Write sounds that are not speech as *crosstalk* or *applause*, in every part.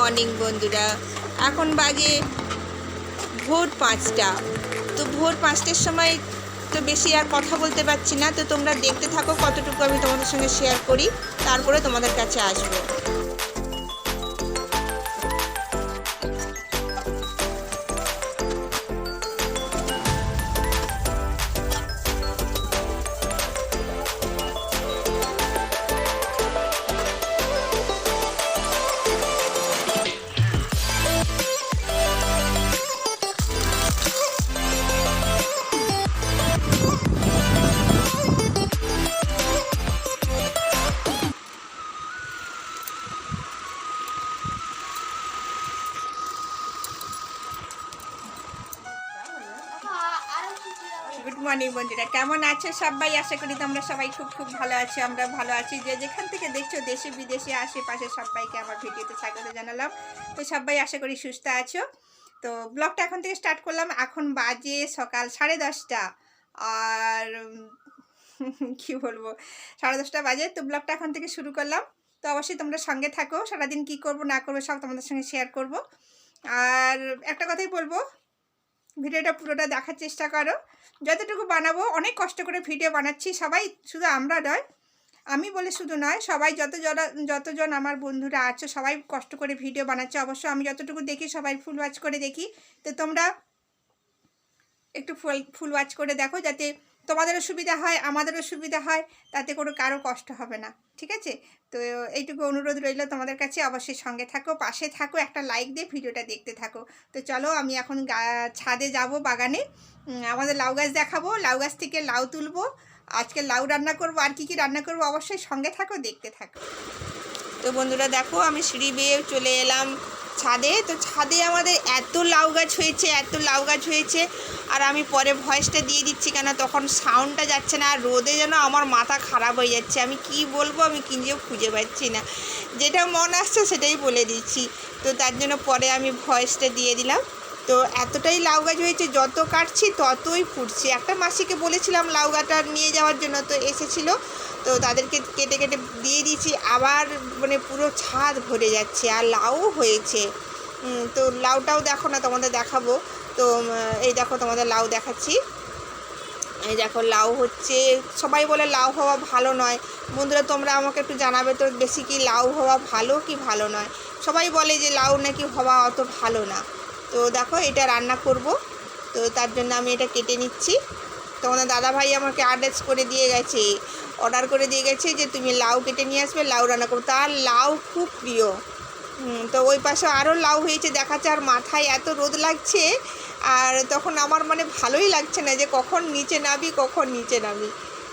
Morning বন্ধুরা। এখন বাজে ভোর পাঁচটা। তো ভোর পাঁচটার সময় তো বেশি আর কথা বলতে পারছি না। তো তোমরা দেখতে থাকো কতটুকু আমি তোমাদের সঙ্গে শেয়ার করি। তারপরে তোমাদের কাছে আসব। কেমন আছো সবাই? আশা করি তোমরা সবাই খুব খুব ভালো আছো, আমরা ভালো আছি। যে যেখান থেকে দেখছ দেশে, বিদেশে, আশেপাশে সবাইকে আমার ভিডিওতে স্বাগত জানালাম। তো সবাই আশা করি সুস্থ আছো। তো ব্লগটা এখন থেকে স্টার্ট করলাম। এখন বাজে সকাল সাড়ে দশটা। আর *laughs* কি বলব? সাড়ে দশটা বাজে, তো ব্লগটা এখন থেকে শুরু করলাম। তো অবশ্যই তোমরা সঙ্গে থাকো। সারাদিন কি করব, না করব, সব তোমাদের সঙ্গে শেয়ার করব। আর একটা কথাই বলব ভিডিওটা পুরোটা দেখার চেষ্টা করো। যতটুকু বানাবো, অনেক কষ্ট করে ভিডিও বানাচ্ছি। সবাই শুধু আমরা নয়, আমি বলে শুধু নয়, সবাই যত যতজন আমার বন্ধুরা আছো, সবাই কষ্ট করে ভিডিও বানাচ্ছে। অবশ্য আমি যতটুকু দেখি, সবাই ফুল ওয়াচ করে দেখি। তো তোমরা একটু ফুল ফুল ওয়াচ করে দেখো যাতে তোমাদেরও সুবিধা হয় আমাদেরও সুবিধা হয়, তাতে কোনো কারও কষ্ট হবে না, ঠিক আছে? তো এইটুকু অনুরোধ রইল তোমাদের কাছে, অবশ্যই সঙ্গে থাকো, পাশে থাকো, একটা লাইক দিয়ে ভিডিওটা দেখতে থাকো। তো চলো আমি এখন ছাদে যাব বাগানে আমাদের লাউ গাছ দেখাবো, লাউ গাছ থেকে লাউ তুলবো, আজকে লাউ রান্না করব, আর কি কি রান্না করব অবশ্যই সঙ্গে থাকো, দেখতে থাকো। তো বন্ধুরা দেখো, আমি সিঁড়ি বেয়ে চলে এলাম ছাদে। তো ছাদে আমাদের এত লাউ গাছ হয়েছে, এত লাউ গাছ হয়েছে, আর আমি পরে ভয়েসটা দিয়ে দিচ্ছি কেন, তখন সাউন্ডটা যাচ্ছে না, আর রোদে যেন আমার মাথা খারাপ হয়ে যাচ্ছে। আমি কি বলব, আমি কিনজেও খুঁজে পাচ্ছি না। যেটা মন আসছে সেটাই বলে দিচ্ছি। তো তার জন্য পরে আমি ভয়েসটা দিয়ে দিলাম। তো এতটাই লাউ গাছ হয়েছে, যত কাটছি ততই ফুটছে একটা মাসিকে বলেছিলাম লাউ গাছটা নিয়ে যাওয়ার জন্য, তো এসেছিল, তো তাদেরকে কেটে কেটে দিয়ে দিয়েছি, আবার মানে পুরো ছাদ ভরে যাচ্ছে আর লাউ হয়েছে। তো লাউটাও দেখো না, তোমাদের দেখাবো। তো এই দেখো তোমাদের লাউ দেখাচ্ছি। এই দেখো লাউ হচ্ছে, সবাই বলে লাউ হওয়া ভালো নয়। বন্ধুরা, তোমরা আমাকে একটু জানাবে তো বেশি কি লাউ হওয়া ভালো কি ভালো নয়? সবাই বলে যে লাউ নাকি হওয়া অত ভালো না। তো দেখো এটা রান্না করব। তো তার জন্য আমি এটা কেটে নিচ্ছি। তো তোমাদের দাদাভাই আমাকে অ্যাড্রেস করে দিয়ে গেছে অর্ডার করে দিয়ে গেছে যে তুমি লাউ কেটে নিয়ে আসবে লাউ রান্না করব। তার লাউ খুব প্রিয়। তো ওই পাশে আরও লাউ হয়েছে দেখাচ্ছে আর মাথায় এত রোদ লাগছে আর তখন আমার মানে ভালোই লাগছে না যে কখন নিচে নাবি কখন নিচে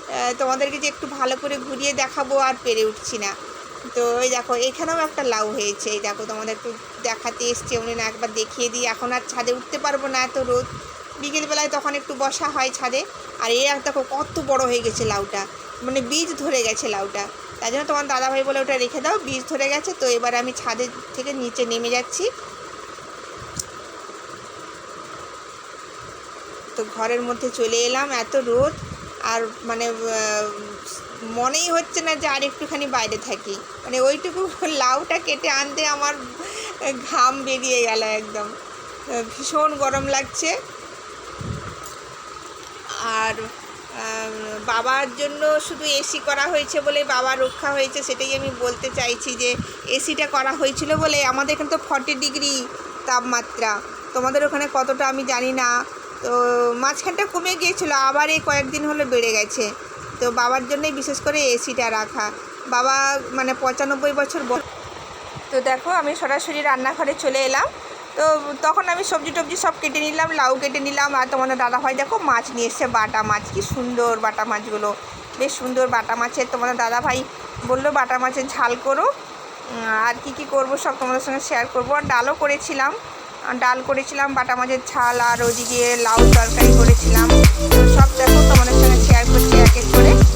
আহ, তোমাদেরকে যে একটু ভালো করে ঘুরিয়ে দেখাবো আর পেরে উঠছি না। তো ওই দেখো, এখানেও একটা লাউ হয়েছে। এই দেখো, তোমাদের একটু দেখাতে এসছে, উনি না একবার দেখিয়ে দিই। এখন আর ছাদে উঠতে পারব না এত রোদ। বিকেলবেলায় তখন একটু বসা হয় ছাদে। আর এ আর দেখো, কত বড় হয়ে গেছে লাউটা। মানে বীজ ধরে গেছে লাউটা। তাই জন্য তোমার দাদাভাই বলে, ওটা রেখে দাও, বীজ ধরে গেছে। তো এবার আমি ছাদে থেকে নিচে নেমে যাচ্ছি। তো ঘরের মধ্যে চলে এলাম, এত রোদ। আর মানে মনেই হচ্ছে না যে আর একটুখানি বাইরে থাকি। মানে ওইটুকু *laughs* লাউটা কেটে আনতে আমার ঘাম বেরিয়ে গেল একদম। ভীষণ গরম লাগছে। আর বাবার জন্য শুধু এসি করা হয়েছে বলে বাবা রক্ষা হয়েছে সেটাই আমি বলতে চাইছি যে এসিটা করা হয়েছিল বলে আমাদের এখানে তো ফর্টি ডিগ্রি তাপমাত্রা। তোমাদের ওখানে কতটা আমি জানি না। তো মাঝখানটা কমে গিয়েছিল, আবার এই কয়েকদিন হলো বেড়ে গেছে। তো বাবার জন্যই বিশেষ করে এসিটা রাখা। বাবা মানে পঁচানব্বই বছর তো দেখো, আমি সরাসরি রান্নাঘরে চলে এলাম। তো তখন আমি সবজি টবজি সব কেটে নিলাম, লাউ কেটে নিলাম, আর তোমাদের দাদা ভাই দেখো মাছ নিয়ে এসছে, বাটা মাছ। কি সুন্দর বাটা মাছগুলো। বেশ সুন্দর বাটা মাছের। তোমাদের দাদা ভাই বলল, বাটা মাছের ঝাল করো। আর কি কি করব সব তোমাদের সঙ্গে শেয়ার করব। আর ডালও করেছিলাম। ডাল করেছিলাম, বাটা মাছের ঝাল, আর ওদিকে লাউ তরকারি করেছিলাম। সব দেখো তোমাদের সঙ্গে শেয়ার করছি এক করে।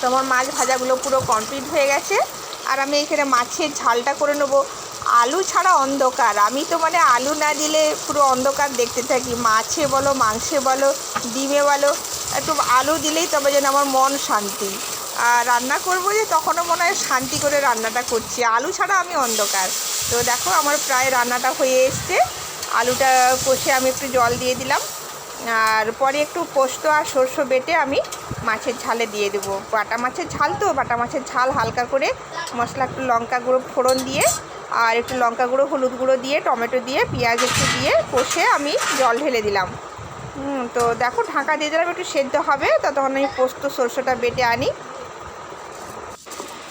তো আমার মাছ ভাজাগুলো পুরো কমপ্লিট হয়ে গেছে। আর আমি এখানে মাছের ঝালটা করে নেব। আলু ছাড়া অন্ধকার। আমি তো মানে আলু না দিলে পুরো অন্ধকার দেখতে থাকি। মাছে বলো, মাংসে বলো, ডিমে বলো, একটু আলু দিলেই তবে যেন আমার মন শান্তি। আর রান্না করব যে তখনও মনে হয় শান্তি করে রান্নাটা করছি। আলু ছাড়া আমি অন্ধকার। তো দেখো আমার প্রায় রান্নাটা হয়ে এসছে। আলুটা কষে আমি একটু জল দিয়ে দিলাম। আর পরে একটু পোস্ত আর সর্ষ বেটে আমি মাছের ঝালে দিয়ে দেবো। বাটা মাছের ঝাল তো, বাটা মাছের ঝাল হালকা করে মশলা একটু লঙ্কা গুঁড়ো ফোড়ন দিয়ে আর একটু লঙ্কা গুঁড়ো, হলুদ গুঁড়ো দিয়ে, টমেটো দিয়ে, পেঁয়াজ একটু দিয়ে কষে আমি জল ঢেলে দিলাম। তো দেখো ঢাকা দিয়ে দিলাম, একটু সেদ্ধ হবে, ততক্ষণ আমি পোস্ত সরষেটা বেটে আনি।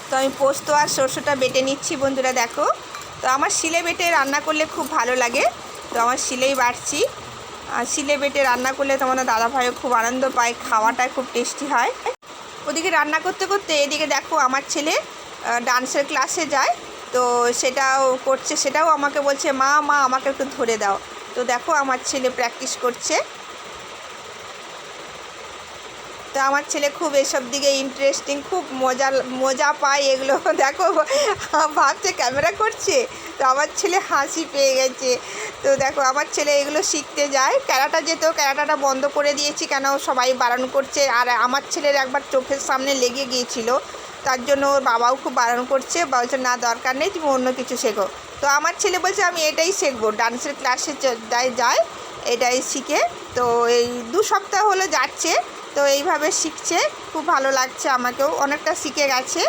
তো আমি পোস্ত আর সরষেটা বেটে নিচ্ছি বন্ধুরা, দেখো। তো আমার শিলে বেটে রান্না করলে খুব ভালো লাগে। তো আমার শিলেই বাটছি। আর শিলে বেটে রান্না করলে তোমাদের দাদা ভাইও খুব আনন্দ পায় খাওয়াটা খুব টেস্টি হয়। ওদিকে রান্না করতে করতে এদিকে দেখো আমার ছেলে ডান্সের ক্লাসে যায়, তো সেটাও করছে, সেটাও আমাকে বলছে, মা মা, আমাকে একটু ধরে দাও। তো দেখো আমার ছেলে প্র্যাকটিস করছে। তো আমার ছেলে খুব এসব দিকে ইন্টারেস্টিং খুব মজা মজা পায় এগুলো। *laughs* দেখো, ভাবছে ক্যামেরা করছে, তো আমার ছেলে হাসি পেয়ে গেছে। তো দেখো, আমার ছেলে এগুলো শিখতে যায়। ক্যারাটা যেত ক্যারাটাটা বন্ধ করে দিয়েছি কেন সবাই বারণ করছে। আর আমার ছেলের একবার চোখের সামনে লেগে গিয়েছিল, তার জন্য ওর বাবাও খুব বারণ করছে। বলছে, না, দরকার নেই, তুমি অন্য কিছু শেখো। তো আমার ছেলে বলছে, আমি এটাই শিখব। ডান্সের ক্লাসে যায় যায় এটাই শিখে। তো এই দু সপ্তাহ হলো যাচ্ছে। তো এইভাবে শিখছে, খুব ভালো লাগছে আমাকেও। অনেকটা শিখে গেছে।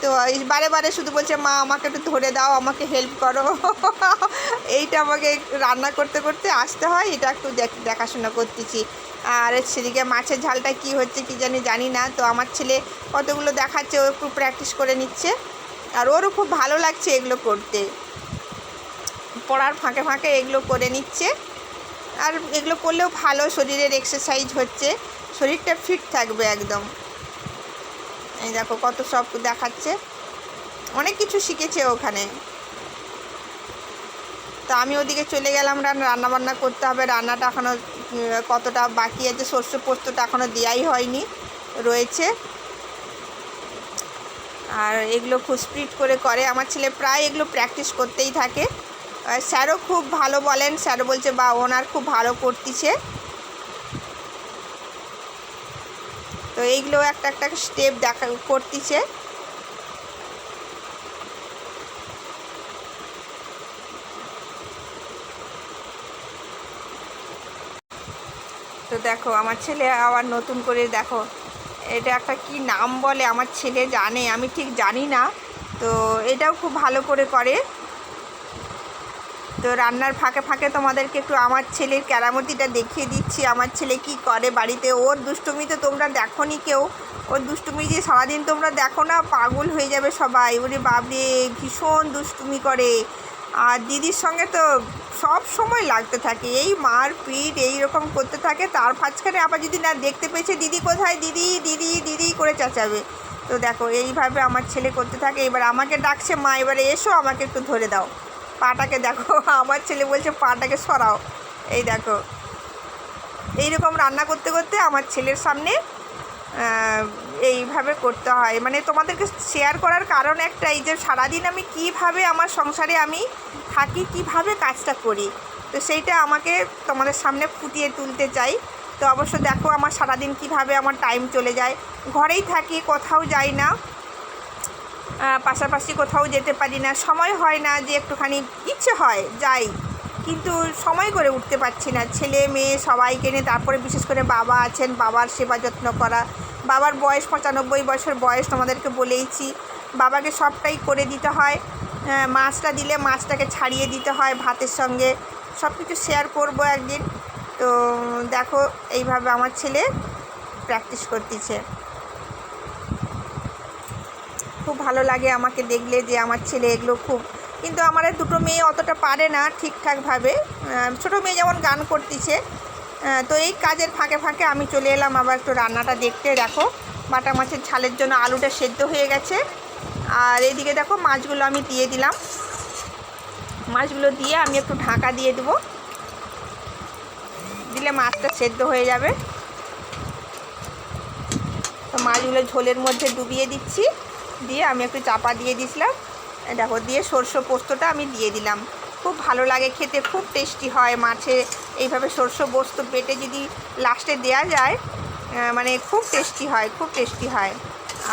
তো বারে বারে শুধু বলছে, মা, আমাকে একটু ধরে দাও, আমাকে হেল্প করো। *laughs* এইটা আমাকে রান্না করতে করতে আসতে হয়। এটা একটু দেখ- দেখাশোনা করতেছি। আর সেদিকে মাছের ঝালটা কি হচ্ছে কি জানি জানি না। তো আমার ছেলে কতগুলো দেখাচ্ছে, ও একটু প্র্যাকটিস করে নিচ্ছে। আর ওরও খুব ভালো লাগছে এগুলো করতে। পড়ার ফাঁকে ফাঁকে এগুলো করে নিচ্ছে। আর এগুলো করলেও ভালো শরীরের এক্সারসাইজ হচ্ছে। শরীরটা ফিট থাকবে একদম। এই দেখো কত সব দেখাচ্ছে। অনেক কিছু শিখেছে ওখানে। তো আমি ওদিকে চলে গেলাম রান্না রান্না বান্না করতে হবে। রান্নাটা এখনও কতটা বাকি আছে শস্য পোস্তটা এখনও দেওয়াই হয়নি, রয়েছে। আর এগুলো খুব স্পিড করে করে। আমার ছেলে প্রায় এগুলো প্র্যাকটিস করতেই থাকে। স্যারও খুব ভালো বলেন। স্যারও বলছে, বা, ওনার খুব ভালো করতেছে। তো এইগুলো একটা একটা স্টেপ দেখা, করতেছে। তো দেখো, আমার ছেলে আবার নতুন করে দেখো, এটা একটা কি নাম বলে? আমার ছেলে জানে, আমি ঠিক জানি না। তো এটাও খুব ভালো করে করে। তো রান্নার ফাঁকে ফাঁকে তোমাদেরকে একটু আমার ছেলের কেরামতিটা দেখিয়ে দিচ্ছি। আমার ছেলে কি করে বাড়িতে? ওর দুষ্টুমি তো তোমরা দেখো নি কেউ। ওর দুষ্টুমি যে সারাদিন তোমরা দেখো না, পাগল হয়ে যাবে সবাই। ওরে বাবরে ভীষণ দুষ্টুমি করে। আর দিদির সঙ্গে তো সব সময় লাগতে থাকে। এই মার পিট এই রকম করতে থাকে। তার মাঝখানে আবার যদি না দেখতে পেয়েছে, দিদি কোথায়? দিদি দিদি দিদি করে চেঁচাবে। তো দেখো, এইভাবে আমার ছেলে করতে থাকে। এবার আমাকে ডাকছে, মা, এবারে এসো, আমাকে একটু ধরে দাও। পাটাকে দেখো, আমার ছেলে বলছে, পাটাকে সরাও। এই দেখো। এইরকম রান্না করতে করতে আমার ছেলের সামনে এইভাবে করতে হয়। মানে তোমাদেরকে শেয়ার করার কারণ একটাই যে সারাদিন আমি কীভাবে আমার সংসারে আমি থাকি, কীভাবে কাজটা করি, তো সেইটা আমাকে তোমাদের সামনে ফুটিয়ে তুলতে চাই। তো অবশ্য দেখো, আমার সারাদিন কীভাবে আমার টাইম চলে যায়। ঘরেই থাকি, কোথাও যাই না। পাশাপাশি কোথাও যেতে পারি না। সময় হয় না যে একটুখানি ইচ্ছে হয়, যাই। কিন্তু সময় করে উঠতে পারছি না। ছেলে, মেয়ে সবাইকে নিয়ে, তারপরে বিশেষ করে বাবা আছেন, বাবার সেবা যত্ন করা। বাবার বয়স পঁচানব্বই বছর বয়স তোমাদেরকে বলেইছি। বাবাকে সবটাই করে দিতে হয়। মাছটা দিলে মাছটাকে ছাড়িয়ে দিতে হয় ভাতের সঙ্গে। সব কিছু শেয়ার করব একদিন। তো দেখো, এইভাবে আমার ছেলে প্র্যাকটিস করতেছে। খুব ভালো লাগে আমাকে দেখলে যে আমার ছেলে এগুলো খুব, কিন্তু আমার দুটো মেয়ে অতটা পারে না ঠিকঠাকভাবে। ছোটো মেয়ে যেমন গান করতেছে তো এই কাজের ফাঁকে ফাঁকে আমি চলে এলাম আবার একটু রান্নাটা দেখতে, দেখো। বাটা মাছের ঝালের জন্য আলুটা সেদ্ধ হয়ে গেছে। আর এইদিকে দেখো মাছগুলো আমি দিয়ে দিলাম। মাছগুলো দিয়ে আমি একটু ঢাকা দিয়ে দেবো। দিলে মাছটা সেদ্ধ হয়ে যাবে। তো মাছগুলো ঝোলের মধ্যে ডুবিয়ে দিচ্ছি। দিয়ে আমি একটু চাপা দিয়ে দিয়েছিলাম। এই দেখো, দিয়ে সরষে পোস্তটা আমি দিয়ে দিলাম। খুব ভালো লাগে খেতে, খুব টেস্টি হয় মাছে। এইভাবে সরষে পোস্ত বেটে যদি লাস্টে দেওয়া যায় মানে খুব টেস্টি হয়, খুব টেস্টি হয়।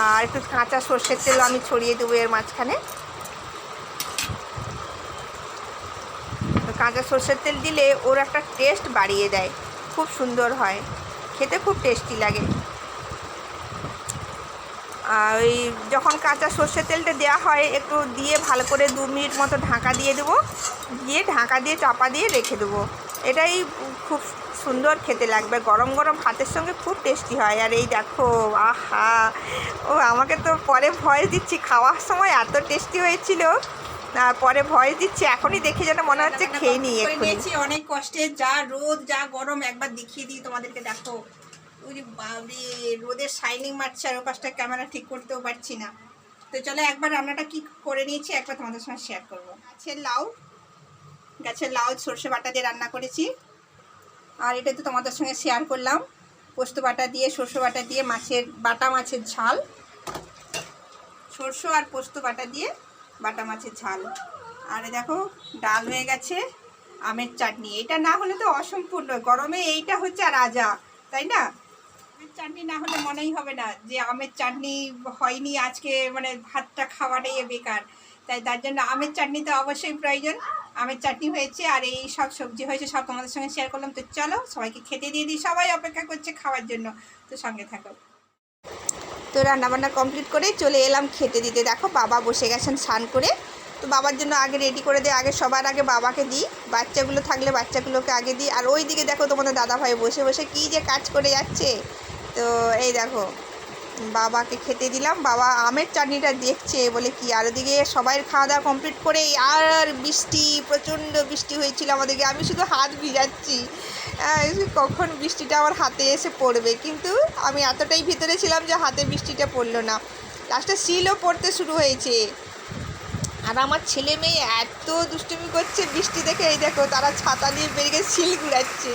আর একটু কাঁচা সর্ষের তেল আমি ছড়িয়ে দেবো এর মাঝখানে। কাঁচা সর্ষের তেল দিলে ওর একটা টেস্ট বাড়িয়ে দেয়। খুব সুন্দর হয়। খেতে খুব টেস্টি লাগে। ওই যখন কাঁচা সর্ষের তেলটা দেওয়া হয় একটু দিয়ে ভালো করে দু মিনিট মতো ঢাকা দিয়ে দেবো। দিয়ে ঢাকা দিয়ে চাপা দিয়ে রেখে দেবো। এটাই খুব সুন্দর খেতে লাগবে। গরম গরম ভাতের সঙ্গে খুব টেস্টি হয়। আর এই দেখো আহা! ও আমাকে তো পরে ভয়েস দিচ্ছি। খাওয়ার সময় এত টেস্টি হয়েছিল। আর পরে ভয়েস দিচ্ছি। এখনই দেখে যেন মনে হচ্ছে খেয়ে নিয়েছি। অনেক কষ্টে। যা রোদ যা গরম একবার দেখিয়ে দিই তোমাদেরকে। দেখো ওই বাবরে, রোদের শাইনিং মারছে আর ওপাশটা ক্যামেরা ঠিক করতেও পারছি না। তো চলো একবার রান্নাটা কি করে নিয়েছি একবার তোমাদের সঙ্গে শেয়ার করব। গাছের লাউ গাছের লাউ, সর্ষে বাটা দিয়ে রান্না করেছি। আর এটা তো তোমাদের সঙ্গে শেয়ার করলাম। পোস্ত বাটা দিয়ে, সর্ষে বাটা দিয়ে, মাছের, বাটা মাছের ঝাল। সর্ষে আর পোস্ত বাটা দিয়ে বাটা মাছের ঝাল। আর দেখো, ডাল হয়ে গেছে, আমের চাটনি। এটা না হলে তো অসম্পূর্ণ। গরমে এইটা হচ্ছে রাজা তাই না? আমের চাটনি না হলে মনেই হবে না যে আমের চাটনি হয়নি আজকে মানে ভাতটা খাওয়াটাই বেকার। তাই তার জন্য আমের চাটনি তো অবশ্যই প্রয়োজন। আমের চাটনি হয়েছে আর এই সব সবজি হয়েছে, সব তোমাদের সঙ্গে শেয়ার করলাম। তো চলো সবাইকে খেতে দিয়ে দিই। সবাই অপেক্ষা করছে খাওয়ার জন্য। তো সঙ্গে থাকো। তো রান্নাবান্না কমপ্লিট করে চলে এলাম খেতে দিতে। দেখো বাবা বসে গেছেন স্নান করে। তো বাবার জন্য আগে রেডি করে দিই। আগে সবার আগে বাবাকে দিই। বাচ্চাগুলো থাকলে বাচ্চাগুলোকে আগে দিই। আর ওই দিকে দেখো তোমাদের দাদা ভাই বসে বসে কী যে কাজ করে যাচ্ছে। তো এই দেখো, বাবাকে খেতে দিলাম। বাবা আমের চাটনিটা দেখছে বলে কি, আর ওদিকে সবাই খাওয়া দাওয়া কমপ্লিট করে আর বৃষ্টি, প্রচণ্ড বৃষ্টি হয়েছিল আমাদেরকে। আমি শুধু হাত ভিজাচ্ছি। কখন বৃষ্টিটা আমার হাতে এসে পড়বে। কিন্তু আমি এতটাই ভিতরে ছিলাম যে হাতে বৃষ্টিটা পড়ল না। লাস্টে শিলও পড়তে শুরু হয়েছে। আর আমার ছেলে মেয়ে এত দুষ্টুমি করছে বৃষ্টি দেখে। এই দেখো, তারা ছাতা নিয়ে বেরিয়ে শিল ঘুরাচ্ছে।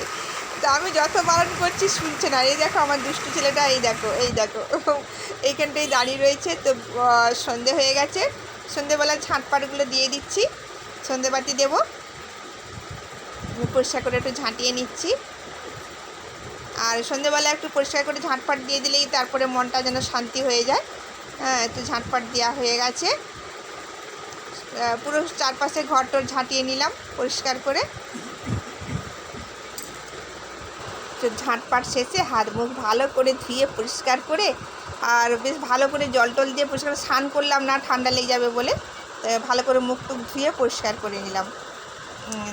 তো আমি যত বারণ করছি শুনছে না। এই দেখো আমার দুষ্টু ছেলেটা, এই দেখো এই দেখো। এইখানটাই দাঁড়িয়ে রয়েছে। তো সন্ধে হয়ে গেছে। সন্ধেবেলা ঝাঁটপাটগুলো দিয়ে দিচ্ছি। সন্ধেবাতি দেবো। পরিষ্কার করে একটু ঝাঁটিয়ে নিচ্ছি। আর সন্ধেবেলা একটু পরিষ্কার করে ঝাঁটপাট দিয়ে দিলেই তারপরে মনটা যেন শান্তি হয়ে যায়। হ্যাঁ একটু ঝাঁটপাট দেওয়া হয়ে গেছে। পুরো চারপাশে ঘর টর ঝাঁটিয়ে নিলাম পরিষ্কার করে। ঝাঁটপাট শেষে হাত মুখ ভালো করে ধুয়ে পরিষ্কার করে আর বেশ ভালো করে জল টল দিয়ে পরিষ্কার করে স্নান করলাম না, ঠান্ডা লেগে যাবে বলে। ভালো করে মুখ টুক ধুয়ে পরিষ্কার করে নিলাম।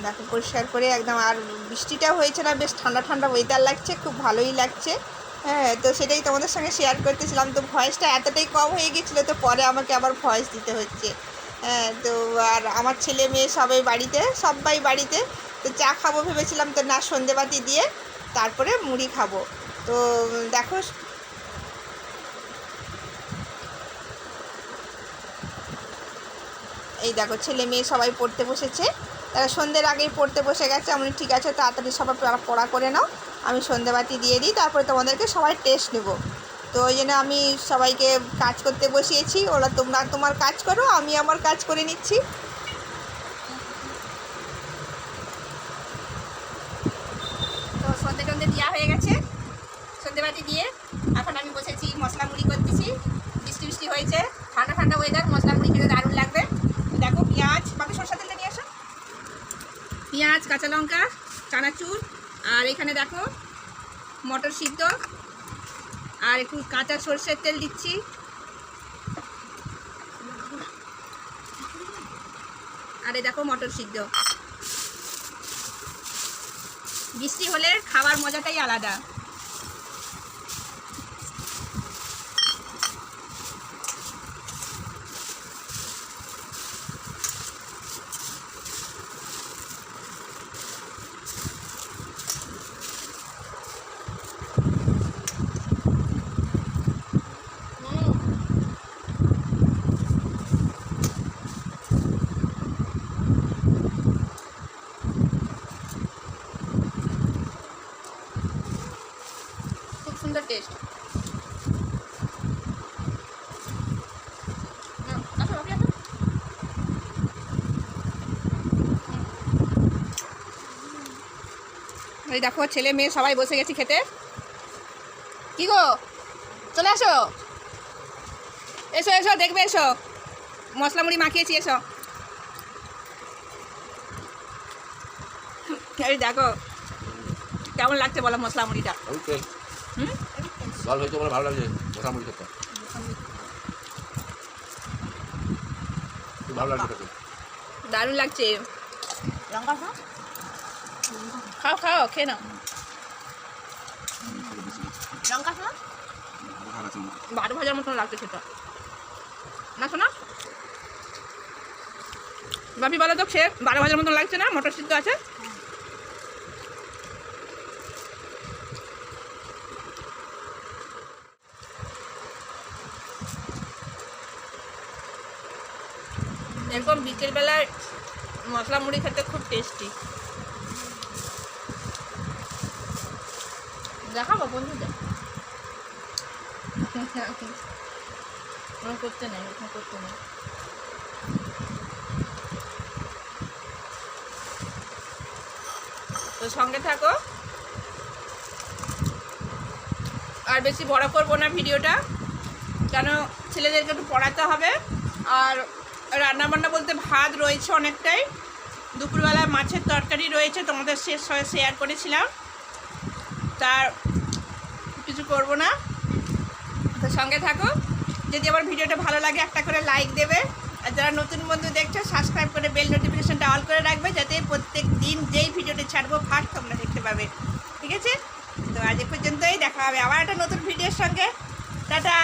দেখো পরিষ্কার করে একদম আর বৃষ্টিটাও হয়েছে না, বেশ ঠান্ডা ঠান্ডা ওয়েদার লাগছে, খুব ভালোই লাগছে। হ্যাঁ তো সেটাই তোমাদের সঙ্গে শেয়ার করতেছিলাম। তো ভয়েসটা এতটাই কম হয়ে গেছিল, তো পরে আমাকে আবার ভয়েস দিতে হচ্ছে। হ্যাঁ তো আর আমার ছেলে মেয়ে সবাই বাড়িতে সবাই বাড়িতে। তো চা খাব ভেবেছিলাম, তো না সন্ধেবাতি দিয়ে। তারপরে মুড়ি খাব। তো, দেখো এই দেখো, ছেলে মেয়ে সবাই পড়তে বসেছে। তারা সন্ধ্যের আগেই পড়তে বসে গেছে। আমি ঠিক আছে, তাড়াতাড়ি সবাই পড়া- করে নাও। আমি সন্ধ্যেবাতি দিয়ে দিই, তারপরে তোমাদেরকে সবাই টেস্ট নেব। তো ওই জন্য আমি সবাইকে কাজ করতে বসিয়েছি। ওরা তোমরা তোমার কাজ করো, আমি আমার কাজ করে নিচ্ছি তো সন্ধে টন্ধে দেওয়া হয়ে গেছে সন্ধেবাতি দিয়ে এখন আমি বসেছি, মশলা মুড়ি করতেছি বৃষ্টি বৃষ্টি হয়েছে। ঠান্ডা ঠান্ডা ওয়েদার মশলা মুড়ি খেতে দারুণ লাগবে। দেখো, পেঁয়াজ, বাকি সরষা তেলটা নিয়ে আসো। পেঁয়াজ, কাঁচা লঙ্কা, চানাচুর, আর এখানে দেখো, মটর সিদ্ধ, আর একটু কাঁচা সর্ষের তেল দিচ্ছি। আর দেখো, মটর সিদ্ধ। বৃষ্টি হলে খাবার মজাটাই আলাদা। সুন্দর আচ্ছা, টেস্ট এই দেখো, ছেলে মেয়ে সবাই বসে গেছি খেতে। কি গো? চলে আসো এসো এসো, দেখবে, এসো। মশলা মুড়ি মাখিয়েছি, এসো। এই দেখো, কেমন লাগছে বলো মশলা মুড়িটা? জল হয়েছে বলে ভালো লাগছে মোটামুটি খেতে খুব ভালো লাগছে খেতে। দারুণ লাগছে। লঙ্কা খাও? খাও খাও খেয়ে নাও। বারো ভাজার মতন লাগছে খেতে। না শোনা? বাপি বলো তো সে বারো ভাজার মতন লাগছে না? মটর সিদ্ধ আছে? এরকম বিকেলবেলায় মশলা মুড়ি খেতে খুব টেস্টি দেখাবো বন্ধুদের। করতে নেই করতে নেই। তো সঙ্গে থাকো। আর বেশি বড় করব না ভিডিওটা। কেন ছেলেদেরকে একটু পড়াতে হবে। আর রান্না বান্না বলতে ভাত রয়েছে অনেকটাই। দুপুরবেলায় মাছের তরকারি রয়েছে, তোমাদের শেষ শেয়ার করেছিলাম। তার কিছু করব না। তো সঙ্গে থাকো। যদি আমার ভিডিওটা ভালো লাগে, একটা করে লাইক দেবে। আর যারা নতুন বন্ধু দেখছ সাবস্ক্রাইব করে বেল নোটিফিকেশানটা অল করে রাখবে, যাতে প্রত্যেক দিন যেই ভিডিওটা ছাড়বো ফার্স্ট তোমরা দেখতে পাবে। ঠিক আছে? তো আজ পর্যন্তই, দেখা হবে আবার একটা নতুন ভিডিওর সঙ্গে। টাটা!